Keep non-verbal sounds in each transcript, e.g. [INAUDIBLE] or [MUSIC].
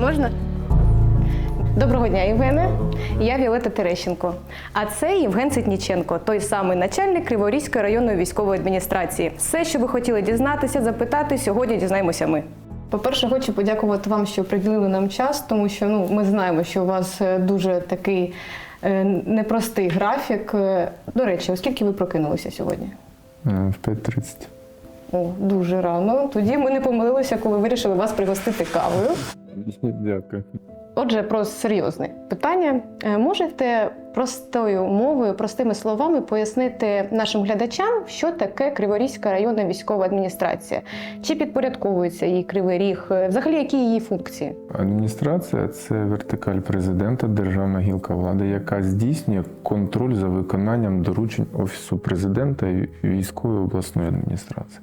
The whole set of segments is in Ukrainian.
Можна? Доброго дня, Євгене. Я Віолета Терещенко. А це Євген Ситніченко, той самий начальник Криворізької районної військової адміністрації. Все, що ви хотіли дізнатися, запитати, сьогодні дізнаємося ми. По-перше, хочу подякувати вам, що приділили нам час, тому що ну, ми знаємо, що у вас е, дуже такий е, непростий графік. Е, До речі, оскільки ви прокинулися сьогодні? В 5.30. О, дуже рано. Тоді ми не помилилися, коли вирішили вас пригостити кавою. Дякую. Отже, про серйозне питання. Е, Можете простою мовою, простими словами пояснити нашим глядачам, що таке Криворізька районна військова адміністрація? Чи підпорядковується їй Кривий Ріг? Взагалі, які її функції? Адміністрація це вертикаль президента, державна гілка влади, яка здійснює контроль за виконанням доручень Офісу президента і військової обласної адміністрації.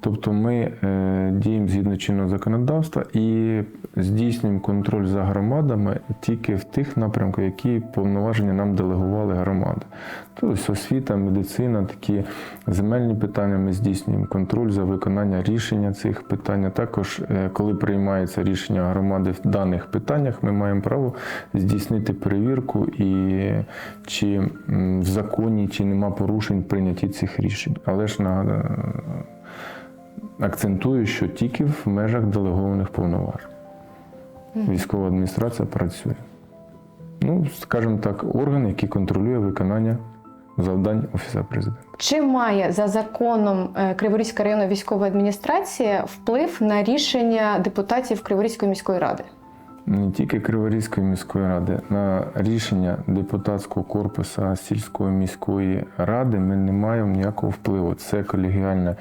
Тобто ми е, діємо згідно чинного законодавства і здійснюємо контроль за громадами тільки в тих напрямках, які повноваження нам делегували громади. Тобто освіта, медицина, такі земельні питання ми здійснюємо контроль за виконання рішення цих питань. Також, е, коли приймається рішення громади в даних питаннях, ми маємо право здійснити перевірку і чи в законі, чи нема порушень в прийнятті цих рішень. Але ж на акцентую, що тільки в межах делегованих повноважень. Військова адміністрація працює. Ну, скажімо так, орган, який контролює виконання завдань Офіса президента. Чи має за законом е, Криворізька районна військова адміністрація вплив на рішення депутатів Криворізької міської ради? Не тільки Криворізької міської ради, на рішення депутатського корпусу сільської міської ради ми не маємо ніякого впливу. Це колегіальний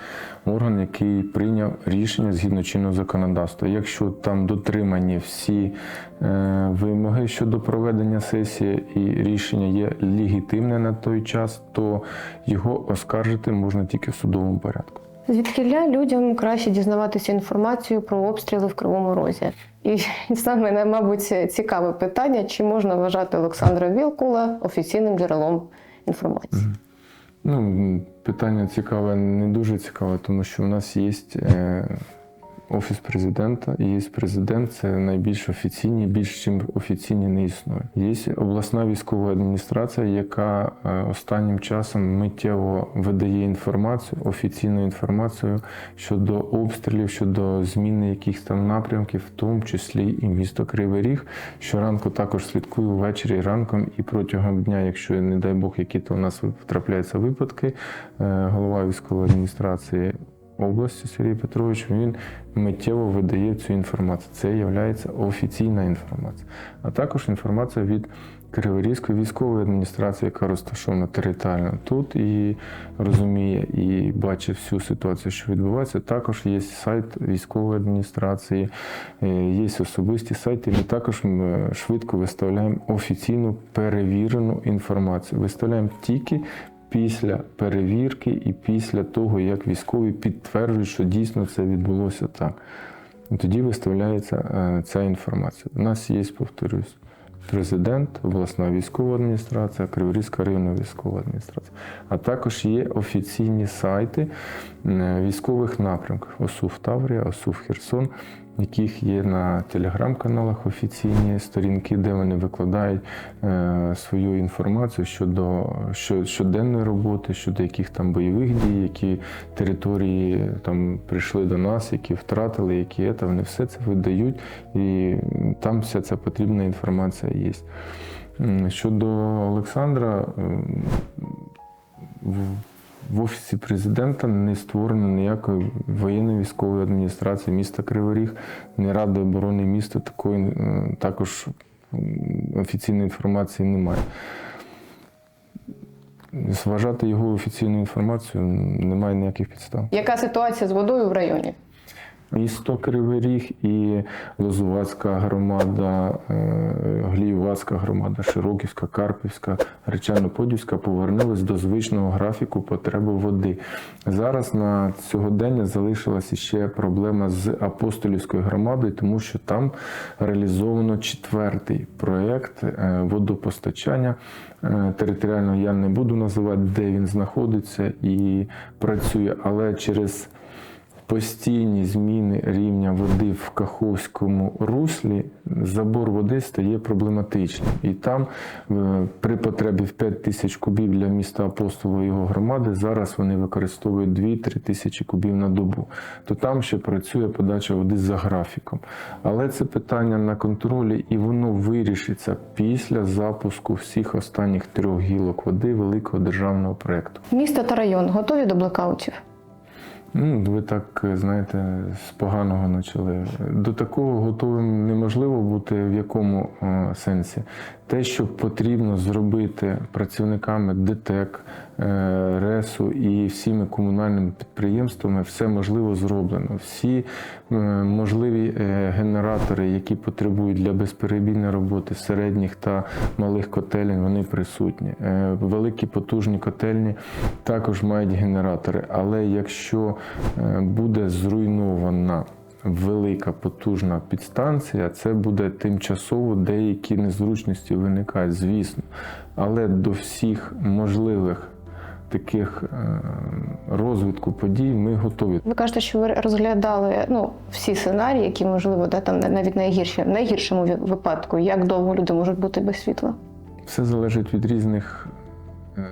орган, який прийняв рішення згідно чинного законодавства. Якщо там дотримані всі е, вимоги щодо проведення сесії і рішення є легітимне на той час, то його оскаржити можна тільки в судовому порядку. Звідкиля людям краще дізнаватися інформацію про обстріли в Кривому Розі? І [LAUGHS] саме, мабуть, цікаве питання: чи можна вважати Олександра Вілкула офіційним джерелом інформації? Ну, питання цікаве, не дуже цікаве, тому що в нас є е, офіс президента, і є президент, це найбільш офіційні, більш чим офіційні не існує. Є обласна військова адміністрація, яка е, останнім часом миттєво видає інформацію, офіційну інформацію щодо обстрілів, щодо зміни якихось там напрямків, в тому числі і місто Кривий Ріг. Щоранку також слідкую ввечері ранком і протягом дня, якщо не дай Бог, які то у нас трапляються випадки, е, голова військової адміністрації області Сергій Петрович він миттєво видає цю інформацію. Це є офіційна інформація. А також інформація від Криворізької військової адміністрації, яка розташована територіально тут і розуміє і бачить всю ситуацію, що відбувається. Також є сайт військової адміністрації, е, є особисті сайти. Ми також швидко виставляємо офіційну перевірену інформацію. Виставляємо тільки після перевірки і після того, як військові підтверджують, що дійсно це відбулося так. Тоді виставляється е, ця інформація. У нас є, повторюсь, президент, обласна військова адміністрація, Криворізька районна військова адміністрація. А також є офіційні сайти е, військових напрямків ОСУВ Таврія, ОСУВ Херсон, яких є на телеграм-каналах офіційні сторінки, де вони викладають е, свою інформацію щодо що- щоденної роботи, щодо яких там бойових дій, які території там прийшли до нас, які втратили, які це, вони все це видають, і там вся ця потрібна інформація є. Щодо Олександра, в- офісі президента не створено ніякої воєнної військової адміністрації міста Кривий Ріг, не Ради оборони міста такої е, також офіційної інформації немає. Зважати його офіційну інформацію немає ніяких підстав. Яка ситуація з водою в районі? Місто Кривий Ріг і Лозувацька громада, е, Гліювацька громада, Широківська, Карпівська, Речано-Подільська повернулись до звичного графіку потреби води. Зараз на сьогодення залишилася ще проблема з апостолівською громадою, тому що там реалізовано четвертий проєкт е, водопостачання. Е, Територіально я не буду називати, де він знаходиться і працює, але через постійні зміни рівня води в Каховському руслі, забор води стає проблематичним. І там е, при потребі в 5 тисяч кубів для міста Апостола і його громади зараз вони використовують 2-3 тисячі кубів на добу. То там ще працює подача води за графіком. Але це питання на контролі, і воно вирішиться після запуску всіх останніх трьох гілок води великого державного проєкту. Місто та район готові до блекаутів? Ну, ви так знаєте, з поганого почали. До такого готовим неможливо бути в якому е, сенсі. Те, що потрібно зробити працівниками ДТЕК, е, РЕСу і всіми комунальними підприємствами, все можливо зроблено. Всі е, можливі е, генератори, які потребують для безперебійної роботи середніх та малих котелень, вони присутні. Великі потужні котельні також мають генератори. Але якщо буде зруйнована велика потужна підстанція, це буде тимчасово деякі незручності виникають, звісно. Але до всіх можливих таких е, розвитку подій ми готові. Ви кажете, що ви розглядали ну, всі сценарії, які можливо, да, там навіть найгірші, в найгіршому випадку, як довго люди можуть бути без світла. Все залежить від різних е,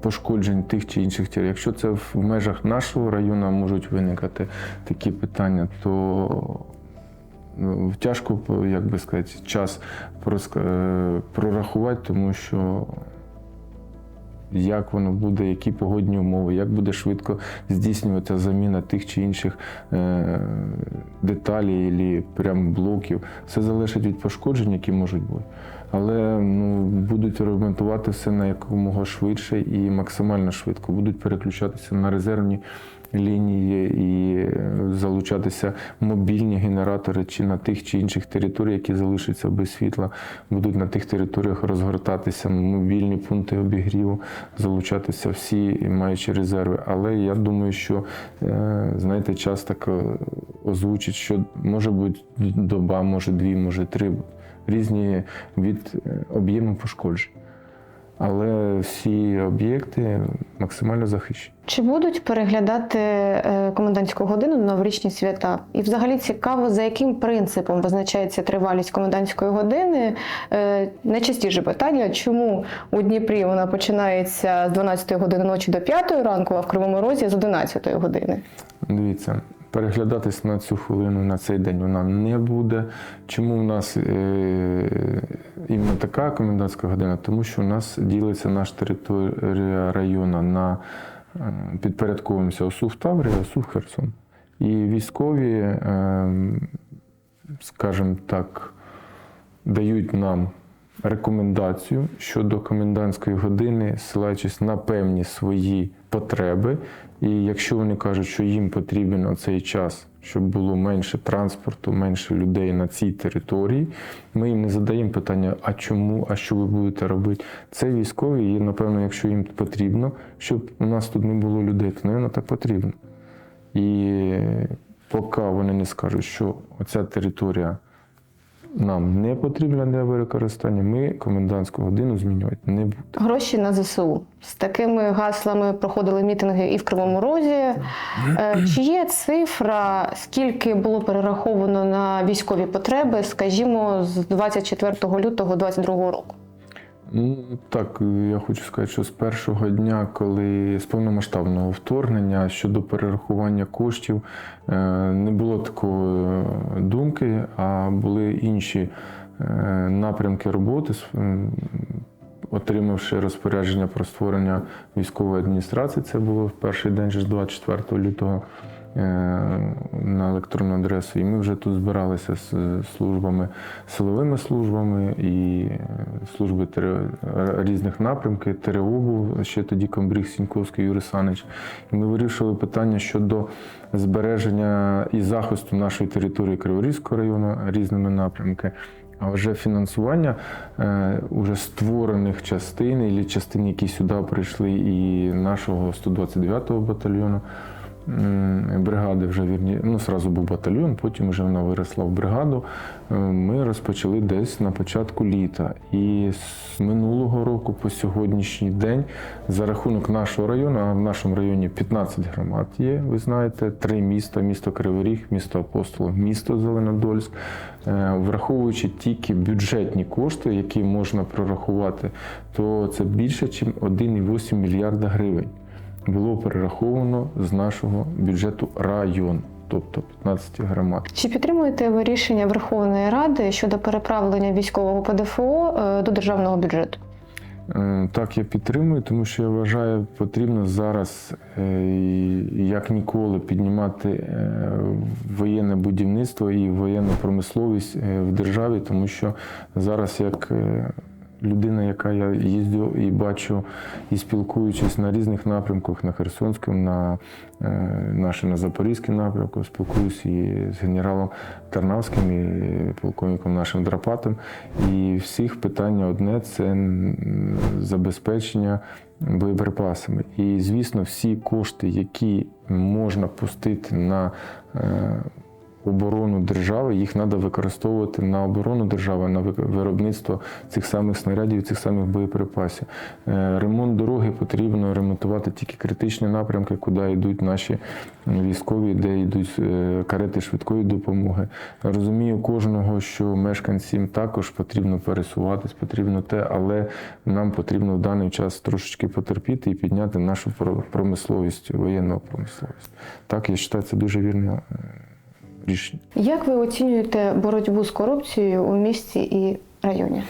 пошкоджень тих чи інших тіл. Якщо це в межах нашого району можуть виникати такі питання, то ну, тяжко, як би сказати, час е, прорахувати, тому що як воно буде, які погодні умови, як буде швидко здійснюватися заміна тих чи інших е, деталей або прям блоків. Все залежить від пошкоджень, які можуть бути. Але ну, будуть ремонтувати все на якомога швидше і максимально швидко. Будуть переключатися на резервні лінії і е, залучатися мобільні генератори чи на тих чи інших територіях, які залишаться без світла. Будуть на тих територіях розгортатися мобільні пункти обігріву, залучатися всі, маючи резерви. Але я думаю, що е, знаєте, час так е, озвучить, що може бути доба, може дві, може три різні від об'єму пошкоджень. Але всі об'єкти максимально захищені. Чи будуть переглядати е, комендантську годину на новорічні свята? І взагалі цікаво, за яким принципом визначається тривалість комендантської години? Е, найчастіше питання, чому у Дніпрі вона починається з 12 години ночі до 5 ранку, а в Кривому Розі з 11 години? Дивіться, переглядатись на цю хвилину, на цей день вона не буде. Чому в нас е, іменно така комендантська година? Тому що у нас ділиться наша територія району на е, підпорядковуємося ОСУ в Таврі, ОСУ Херсон. І військові, е, скажімо так, дають нам рекомендацію щодо комендантської години, ссилаючись на певні свої потреби. І якщо вони кажуть, що їм потрібен оцей час, щоб було менше транспорту, менше людей на цій території, ми їм не задаємо питання, а чому, а що ви будете робити. Це військові, і напевно, якщо їм потрібно, щоб у нас тут не було людей, то напевно, так потрібно. І поки вони не скажуть, що оця територія нам не потрібна для використання, ми комендантську годину змінювати не будемо. Гроші на ЗСУ. З такими гаслами проходили мітинги і в Кривому Розі. Е, Чи є цифра, скільки було перераховано на військові потреби, скажімо, з 24 лютого 2022 року? Ну так, я хочу сказати, що з першого дня, коли з повномасштабного вторгнення щодо перерахування коштів, е, не було такої е, думки, а були інші е, напрямки роботи. Отримавши розпорядження про створення військової адміністрації, це було в перший день, ж 24 лютого на електронну адресу. І ми вже тут збиралися з службами, силовими службами і е, служби різних напрямків. ТРО був ще тоді комбриг Сіньковський Юрій Санич. І ми вирішили питання щодо збереження і захисту нашої території Криворізького району різними напрямками. А вже фінансування е, уже створених частин, і частин, які сюди прийшли, і нашого 129-го батальйону, бригади вже вірні, ну сразу був батальйон, потім вже вона виросла в бригаду. Е, Ми розпочали десь на початку літа. І з минулого року по сьогоднішній день за рахунок нашого району, а в нашому районі 15 громад є, ви знаєте, три міста: місто Кривий Ріг, місто Апостолов, місто Зеленодольськ. Е, Враховуючи тільки бюджетні кошти, які можна прорахувати, то це більше, ніж 1,8 мільярда гривень було перераховано з нашого бюджету район, тобто 15 громад. Чи підтримуєте ви рішення Верховної Ради щодо переправлення військового ПДФО е, до державного бюджету? Е, Так, я підтримую, тому що я вважаю, потрібно зараз е, як ніколи піднімати воєнне будівництво і воєнну промисловість в державі, тому що зараз як людина, яка я їздю і бачу, і спілкуючись на різних напрямках, на Херсонському, на е, наше на Запорізькому напрямку, спілкуюсь і з генералом Тарнавським, і полковником нашим Драпатом. І всіх питання одне це забезпечення боєприпасами. І, звісно, всі кошти, які можна пустити на е, оборону держави, їх треба використовувати на оборону держави, на виробництво цих самих снарядів, цих самих боєприпасів. Е, Ремонт дороги потрібно ремонтувати тільки критичні напрямки, куди йдуть наші військові, де йдуть е, карети швидкої допомоги. Розумію кожного, що мешканцям також потрібно пересуватись, потрібно те, але нам потрібно в даний час трошечки потерпіти і підняти нашу промисловість, воєнну промисловість. Так, я вважаю, це дуже вірне рішення. Як ви оцінюєте боротьбу з корупцією у місті і районі?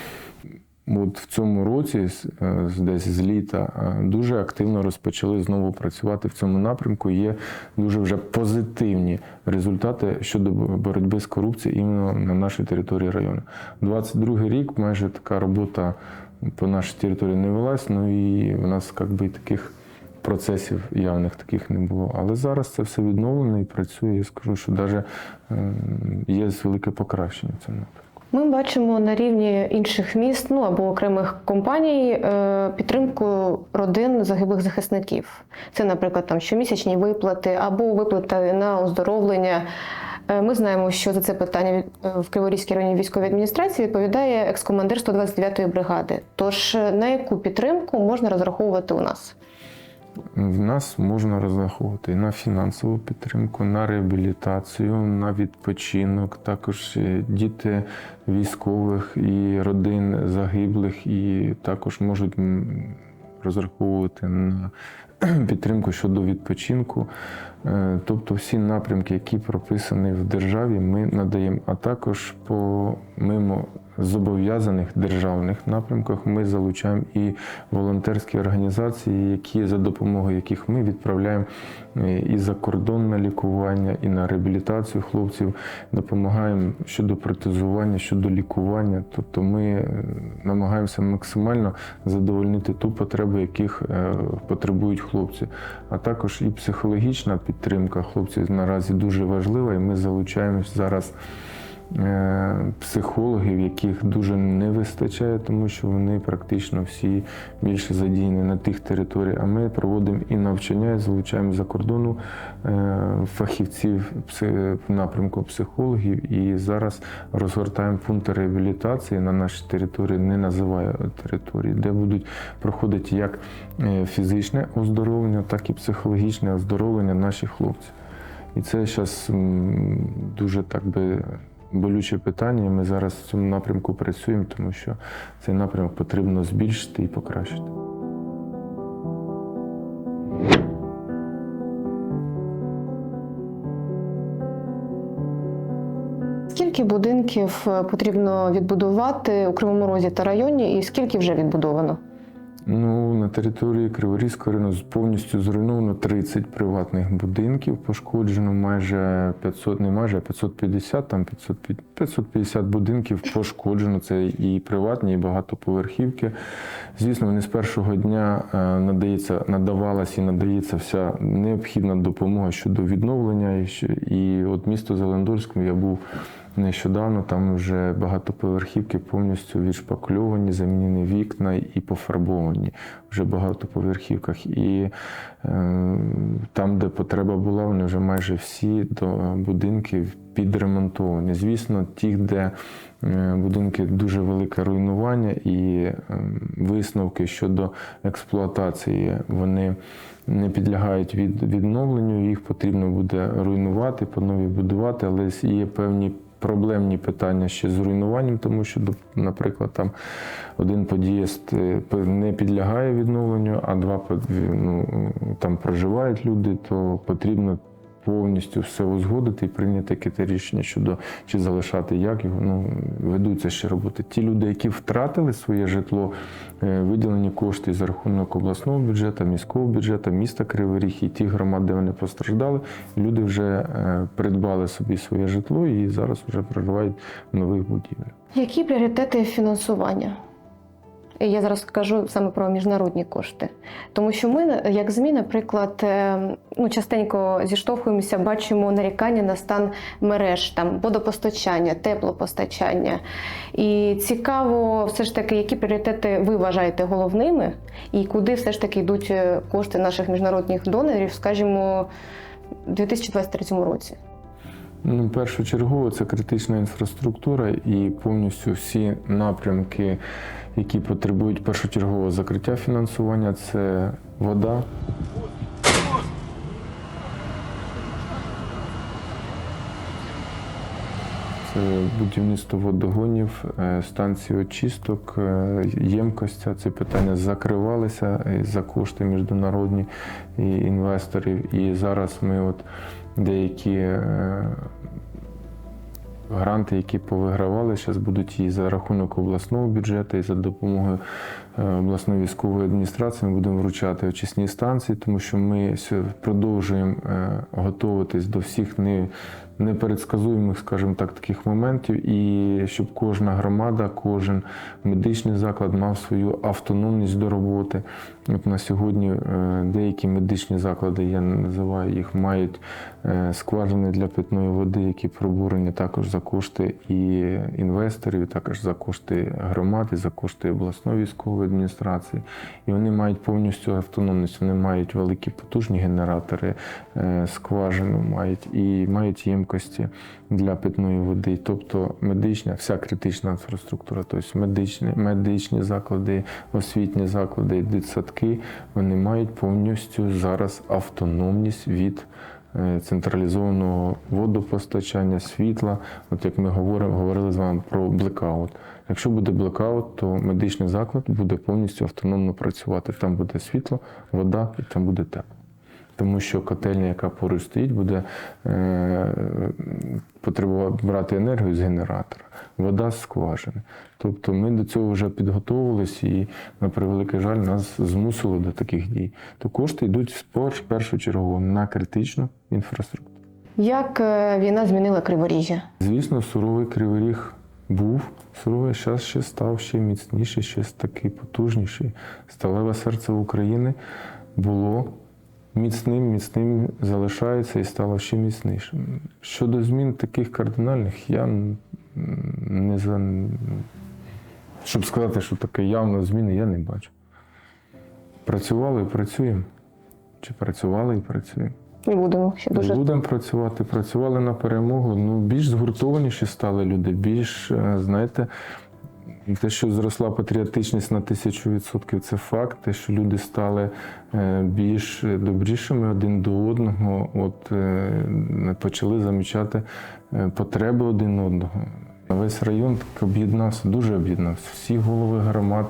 От в цьому році, е, десь з літа, е, дуже активно розпочали знову працювати в цьому напрямку. Є дуже вже позитивні результати щодо боротьби з корупцією іменно на нашій території району. 22 рік майже така робота по нашій території не велась, ну і в нас як би, таких процесів явних таких не було. Але зараз це все відновлено і працює. Я скажу, що навіть є велике покращення в цьому напрямку. Ми бачимо на рівні інших міст ну або окремих компаній е, підтримку родин загиблих захисників. Це, наприклад, там щомісячні виплати або виплати на оздоровлення. Е, Ми знаємо, що за це питання е, в Криворізькій районній військовій адміністрації відповідає екс-командир 129-ї бригади. Тож на яку підтримку можна розраховувати у нас? В нас можна розраховувати на фінансову підтримку, на реабілітацію, на відпочинок, також е, діти військових і родин загиблих, і також можуть розраховувати на [CLEARS THROAT] підтримку щодо відпочинку. Е, Тобто всі напрямки, які прописані в державі, ми надаємо. А також по мимо зобов'язаних державних напрямках ми залучаємо і волонтерські організації, які за допомогою яких ми відправляємо е, і за кордон на лікування, і на реабілітацію хлопців, допомагаємо щодо протезування, щодо лікування. Тобто ми е, намагаємося максимально задовольнити ту потребу, яких е, потребують хлопці. А також і психологічна підтримка хлопців наразі дуже важлива, і ми залучаємо зараз. Е, Психологів, яких дуже не вистачає, тому що вони практично всі більше задіяні на тих територіях. А ми проводимо і навчання, і залучаємо за кордону е, фахівців в напрямку психологів. І зараз розгортаємо пункти реабілітації на нашій території, не називаю території, де будуть проходити як е, фізичне оздоровлення, так і психологічне оздоровлення наших хлопців. І це зараз дуже так би болюче питання. Ми зараз в цьому напрямку працюємо, тому що цей напрямок потрібно збільшити і покращити. Скільки будинків е, потрібно відбудувати у Кривому Розі та районі, і скільки вже відбудовано? Ну, на території Криворізького району повністю зруйновано 30 приватних будинків, пошкоджено майже 500, не майже, а 550, там 500, 550 будинків пошкоджено. Це і приватні, і багатоповерхівки. Звісно, вони з першого дня е, надається, надавалася і надається вся необхідна допомога щодо відновлення. І от місто Зелендольському я був нещодавно там вже багатоповерхівки повністю відшпакльовані, замінені вікна і пофарбовані вже в багатоповерхівках. І е, там, де потреба була, вони вже майже всі до будинків підремонтовані. Звісно, ті, де е, будинки дуже велике руйнування і е, висновки щодо експлуатації, вони не підлягають від, відновленню, їх потрібно буде руйнувати, по нові будувати, але є певні проблемні питання ще з руйнуванням, тому що, наприклад, там один під'їзд е, не підлягає відновленню, а два ну, там проживають люди, то потрібно повністю все узгодити і прийняти яке рішення щодо чи залишати як його. Ну ведуться ще роботи. Ті люди, які втратили своє житло, е, виділені кошти за рахунок обласного бюджету, міського бюджету, міста Кривий Ріг і ті громади, де вони постраждали. Люди вже е, придбали собі своє житло і зараз вже проживають в нових будівлях. Які пріоритети фінансування? Я зараз кажу саме про міжнародні кошти, тому що ми, як ЗМІ, наприклад, е, ну частенько зіштовхуємося, бачимо нарікання на стан мереж, там водопостачання, теплопостачання. І цікаво, все ж таки, які пріоритети ви вважаєте головними, і куди все ж таки йдуть е, кошти наших міжнародних донорів, скажімо, у 2023 році. Ну, першочергово це критична інфраструктура і повністю всі напрямки, які потребують першочергового закриття фінансування, це вода. Це будівництво водогонів, е, станції очисток, е, ємкостя. Ці питання закривалися е, за кошти міжнародні інвесторів. І зараз ми от деякі гранти, які повигравали, зараз будуть і за рахунок обласного бюджету, і за допомогою е, обласної військової адміністрації ми будемо вручати очисні станції, тому що ми продовжуємо е, готуватись до всіх непередсказуємих, скажімо так, таких моментів, і щоб кожна громада, кожен медичний заклад мав свою автономність до роботи. От на сьогодні е, деякі медичні заклади, я називаю їх, мають е, скважини для питної води, які пробурені також за кошти і інвесторів, і також за кошти громади, за кошти обласної військової адміністрації. І вони мають повністю автономність. Вони мають великі потужні генератори, е, скважину мають і мають ємкості для питної води. Тобто медична, вся критична інфраструктура, тобто медичні, медичні заклади, освітні заклади, дитсадки, вони мають повністю зараз автономність від е, централізованого водопостачання, світла. От як ми говоримо, говорили з вами про блекаут. Якщо буде блекаут, то медичний заклад буде повністю автономно працювати. Там буде світло, вода і там буде тепло. Тому що котельня, яка поруч стоїть, буде е, потребувати брати енергію з генератора, вода з скважини. Тобто ми до цього вже підготовились і, на превеликий жаль, нас змусило до таких дій. То кошти йдуть в спор- першочергово на критичну інфраструктуру. Як е, війна змінила Криворіжжя? Звісно, суровий кривий ріг був суровий, зараз ще став ще міцніший, ще такий потужніший. Сталеве серце України було міцним, міцним залишається і стало ще міцнішим. Щодо змін таких кардинальних, я не за. Щоб сказати, що таке явно зміни, я не бачу. Працювали і працюємо. Чи працювали і працюємо. І будемо ще дуже Будемо працювати, працювали на перемогу. Ну, більш згуртованіші стали люди, більш, е, знаєте, те, що зросла патріотичність на тисячу відсотків, це факт. Те, що люди стали е, більш добрішими один до одного, от е, почали замічати е, потреби один одного. Весь район так об'єднався, дуже об'єднався. Всі голови громад,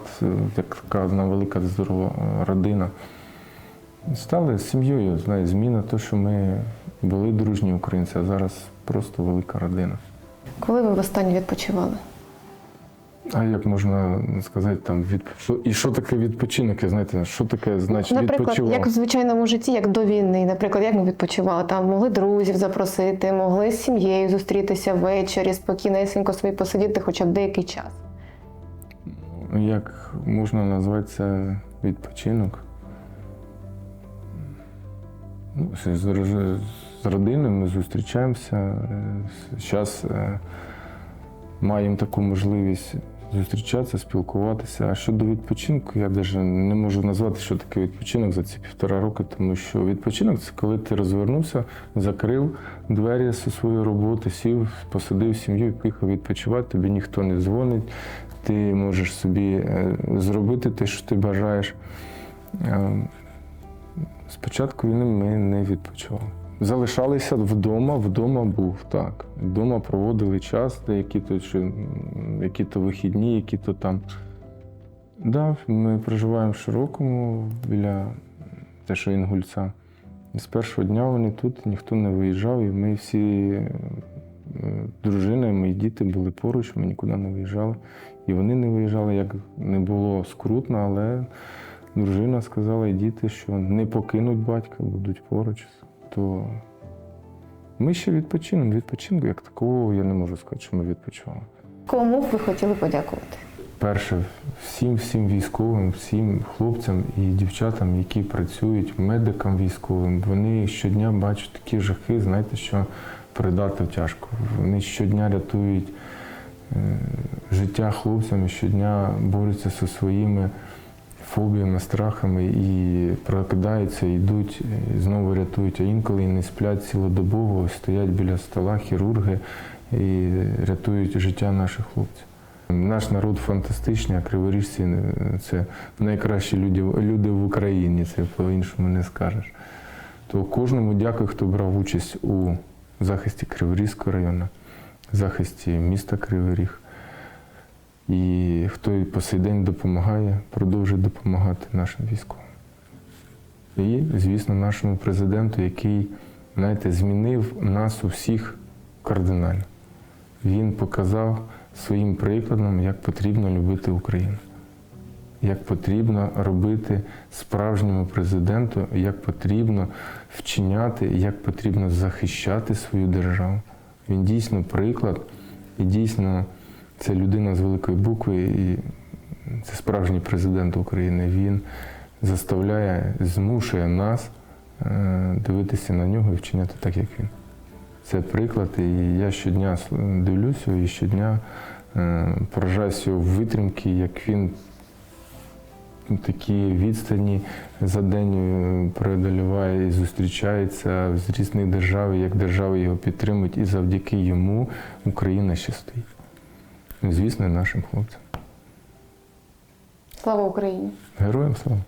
як така одна велика здорова родина. Стали сім'єю, знає, зміна, то, що ми були дружні українці, а зараз просто велика родина. коли ви востаннє відпочивали? А як можна сказати, там від і що таке відпочинок? Знаєте, що таке значить Наприклад, відпочивав? як в звичайному житті, як до війни, наприклад, як ми відпочивали, там могли друзів запросити, могли з сім'єю зустрітися ввечері, спокійнесенько собі посидіти хоча б деякий час. Як можна назвати це відпочинок? Ну, з, з, з родиною ми зустрічаємося. Зараз маємо таку можливість зустрічатися, спілкуватися. А щодо відпочинку, я навіть не можу назвати, що таке відпочинок за ці півтора роки, тому що відпочинок це коли ти розвернувся, закрив двері зі своєї роботи, сів, посадив сім'ю і поїхав відпочивати. Тобі ніхто не дзвонить, ти можеш собі е, зробити те, що ти бажаєш. Е, З початку війни ми не відпочивали. Залишалися вдома, вдома був так. Вдома проводили час, деякі то, чи, які то вихідні, які то там. Да, ми проживаємо в Широкому біля те, що Інгульця. І з першого дня вони тут, ніхто не виїжджав, і ми всі, е, дружина, і мої діти були поруч, ми нікуди не виїжджали. І вони не виїжджали, як не було скрутно, але дружина сказала і діти, що не покинуть батька, будуть поруч. То ми ще відпочинемо. Відпочинку як такого я не можу сказати, що ми відпочивали. Кому б ви хотіли подякувати? Перше, всім всім військовим, всім хлопцям і дівчатам, які працюють, медикам військовим, вони щодня бачать такі жахи, знаєте, що передати тяжко. Вони щодня рятують е, життя хлопцям, щодня борються зі своїми фобіями, страхами і прокидаються, йдуть, і знову рятують, а інколи і не сплять цілодобово, стоять біля стола хірурги і рятують життя наших хлопців. Наш народ фантастичний, а криворіжці е, це найкращі люди, люди в Україні, це по-іншому не скажеш. То кожному дякую, хто брав участь у захисті Криворізького району, захисті міста Кривий Ріг. І хто і по сей день допомагає, продовжує допомагати нашим військовим. І, звісно, нашому президенту, який, знаєте, змінив нас усіх кардинально. Він показав своїм прикладом, як потрібно любити Україну, як потрібно робити справжньому президенту, як потрібно вчиняти, як потрібно захищати свою державу. Він дійсно приклад і дійсно це людина з великої букви, і це справжній президент України. Він заставляє, змушує нас е, дивитися на нього і вчиняти так, як він. Це приклад, і я щодня дивлюся і щодня е, поражаюся його витримки, як він такі відстані за день е, преодоліває і зустрічається з різних держав, як держави його підтримують, і завдяки йому Україна ще стоїть. І, звісно, і нашим хлопцям. Слава Україні! Героям слава!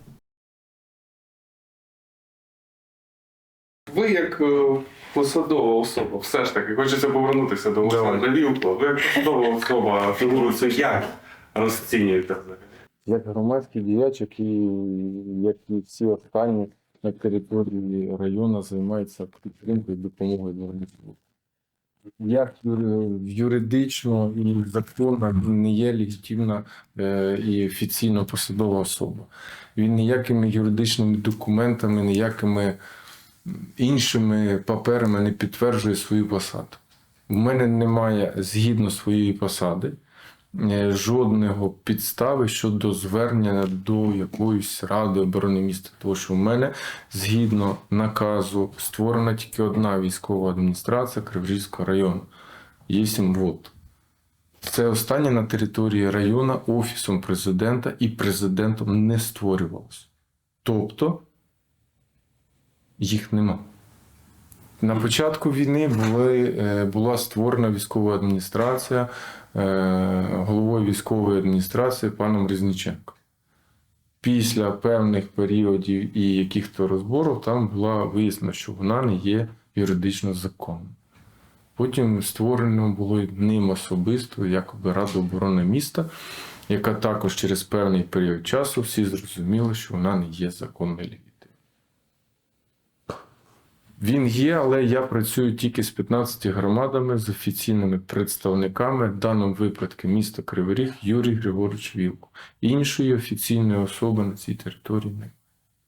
Ви як е, посадова особа, все ж таки, хочеться повернутися до Олександра Вілкова. Ви як посадова особа фігуру це як розцінюєте взагалі? як громадський діяч, який, як і всі останні на території району займається підтримкою і допомогою організму. Як юри- юридично і законно він не є легітимна е, і офіційно посадова особа. Він ніякими юридичними документами, ніякими іншими паперами не підтверджує свою посаду. У мене немає згідно своєї посади е, жодного підстави щодо звернення до якоїсь ради оборони міста. Тому що в мене згідно наказу створена тільки одна військова адміністрація Криворізького району. Є ВОД. Це останнє на території району офісом президента і президентом не створювалося. Тобто їх нема. На початку війни були, е, була створена військова адміністрація е, головою військової адміністрації паном Різниченко. Після певних періодів і яких-то розборів там була вияснено, що вона не є юридично законною. Потім створено було ним особисто якоби Рада оборони міста, яка також через певний період часу всі зрозуміли, що вона не є законною легітимною. Він є, але я працюю тільки з 15 громадами з офіційними представниками, в даному випадку міста Кривий Ріг Юрій Григорович Вілко. Іншої офіційної особи на цій території немає.